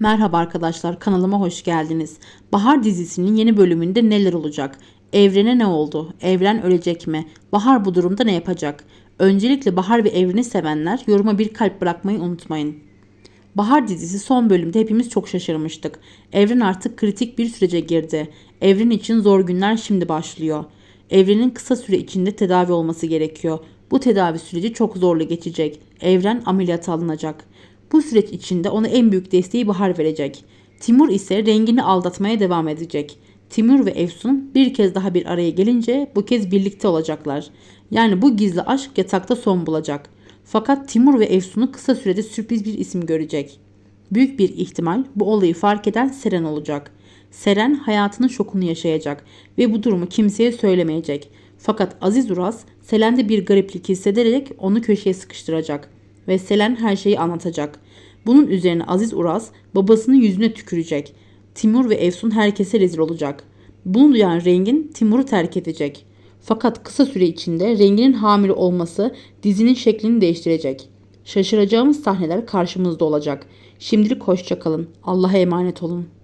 Merhaba arkadaşlar kanalıma hoş geldiniz. Bahar dizisinin yeni bölümünde neler olacak? Evrene ne oldu? Evren ölecek mi? Bahar bu durumda ne yapacak? Öncelikle Bahar ve Evren'i sevenler yoruma bir kalp bırakmayı unutmayın. Bahar dizisi son bölümde hepimiz çok şaşırmıştık. Evren artık kritik bir sürece girdi. Evren için zor günler şimdi başlıyor. Evrenin kısa süre içinde tedavi olması gerekiyor. Bu tedavi süreci çok zorlu geçecek. Evren ameliyata alınacak. Bu süreç içinde ona en büyük desteği Bahar verecek. Timur ise rengini aldatmaya devam edecek. Timur ve Efsun bir kez daha bir araya gelince bu kez birlikte olacaklar. Yani bu gizli aşk yatakta son bulacak. Fakat Timur ve Efsun'u kısa sürede sürpriz bir isim görecek. Büyük bir ihtimal bu olayı fark eden Seren olacak. Seren hayatının şokunu yaşayacak ve bu durumu kimseye söylemeyecek. Fakat Aziz Uras Selen'de bir gariplik hissederek onu köşeye sıkıştıracak ve Selen her şeyi anlatacak. Bunun üzerine Aziz Uras babasının yüzüne tükürecek. Timur ve Efsun herkese rezil olacak. Bunu duyan Rengin Timur'u terk edecek. Fakat kısa süre içinde Rengin'in hamile olması dizinin şeklini değiştirecek. Şaşıracağımız sahneler karşımızda olacak. Şimdilik hoşçakalın. Allah'a emanet olun.